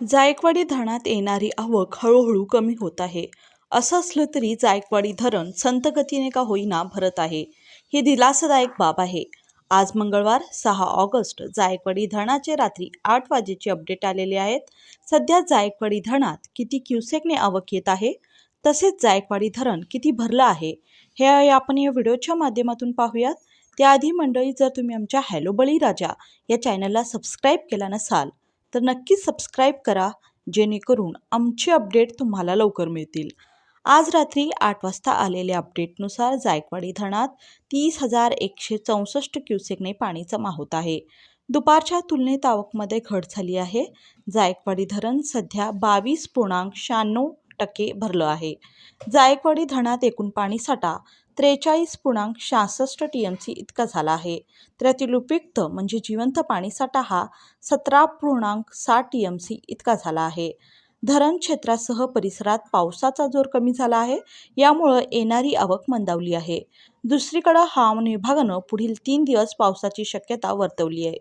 जायकवाडी धरणात येणारी आवक हळूहळू कमी होत आहे. असं असलं तरी जायकवाडी धरण संत गतीने का होईना भरत आहे ही दिलासादायक बाब आहे. आज मंगळवार सहा ऑगस्ट जायकवाडी धरणाचे रात्री आठ वाजेचे अपडेट आलेले आहेत. सध्या जायकवाडी धरणात किती क्युसेकने आवक येत आहे तसेच जायकवाडी धरण किती भरलं आहे हे आपण या व्हिडिओच्या माध्यमातून पाहूयात. त्याआधी मंडळी जर तुम्ही आमच्या हॅलो बळीराजा या चॅनलला सबस्क्राईब केला नसाल तर नक्कीच सबस्क्राईब करा जेणेकरून आमचे अपडेट तुम्हाला लवकर मिळतील. आज रात्री आठ वाजता आलेल्या अपडेटनुसार जायकवाडी धरणात तीस हजार एकशे चौसष्ट क्युसेकने पाणी जमा होत आहे. दुपारच्या तुलनेत आवकमध्ये घट झाली आहे. जायकवाडी धरण सध्या बावीस पूर्णांक शहाण्णव टक्के भरलं आहे. जायकवाडी धरणात एकूण पाणीसाठा त्रेचाळीस पूर्णांक सहासष्ट टी एम सी इतका झाला आहे. त्यातील उपयुक्त म्हणजे जिवंत पाणीसाठा हा सतरा पूर्णांक साठ टी एम सी इतका झाला आहे. धरण क्षेत्रासह परिसरात पावसाचा जोर कमी झाला आहे. यामुळं येणारी आवक मंदावली आहे. दुसरीकडं हवामान विभागानं पुढील तीन दिवस पावसाची शक्यता वर्तवली आहे.